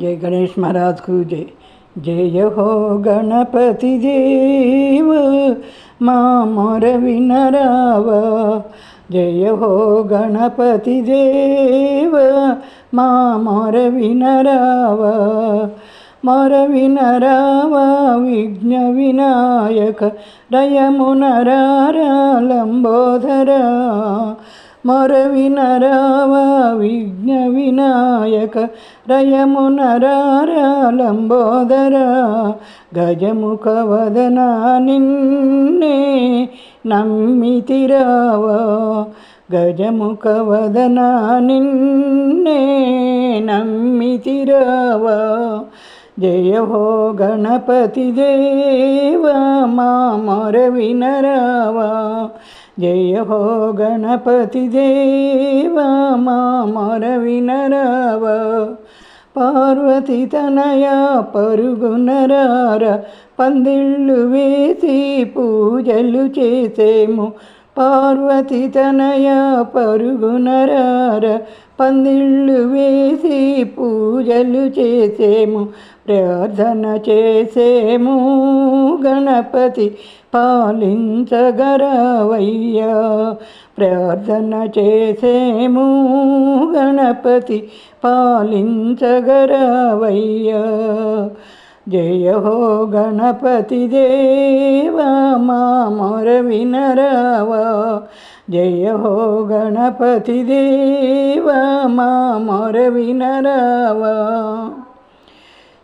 जय गणेश महाराज को जय जय हो गणपति देव माँ मोर विनरावा जय हो गणपति देव माँ मोर विनरावा मोर विनरावा विघ्न विनायक दयमुनरा लंबोधरा మొర వినరావా విఘ్న వినాయక రయమునరారా లంబోదరా గజముఖ వదన నిన్నే నమ్మితిరావా గజముఖ వదన నిన్నే నమ్మితిరావా జయ హో గణపతి దేవ మా మొర వినరావా జయ హో గణపతి దేవ మా పార్వతి తనయ పరుగునరార పందిళ్ళు వేసి పూజలు చేసేము. పార్వతి తనయ పరుగునరార పందిళ్ళు వేసి పూజలు చేసేము. ప్రార్థన చేసేము. గణపతి పాలించగరవయ్యా ప్రార్థన చేసేము. గణపతి పాలించగరవయ్యా జయ హో గణపతి దేవ మా మొర వినరావా జయ హో గణపతి దేవ మా మొర వినరావా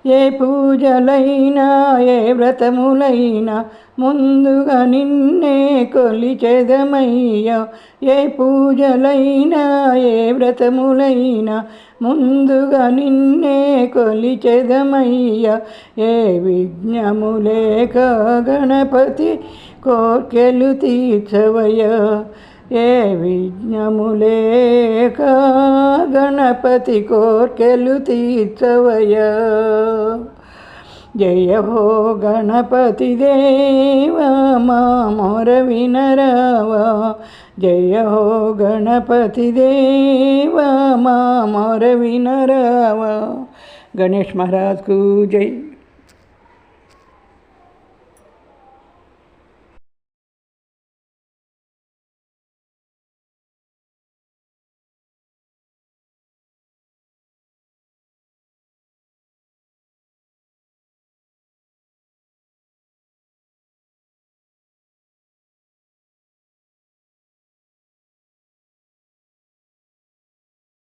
ఏ పూజలైనా ఏ వ్రతములైనా ముందుగా నిన్నే కొలిచెదమయ్యా. ఏ పూజలైనా ఏ వ్రతములైనా ముందుగా నిన్నే కొలిచెదమయ్యా. ఏ విఘ్నములేక గణపతి కోర్కెలు తీర్చవయ్యా. ఏ విఘ్నములేక గణపతి కోర్కెలు తీర్చవయ జయ హో గణపతి దేవ మా మొర వినరావా. జయ హో గణపతి దేవ మా మొర వినరావా. గణేష్ మహారాజ్కు జై.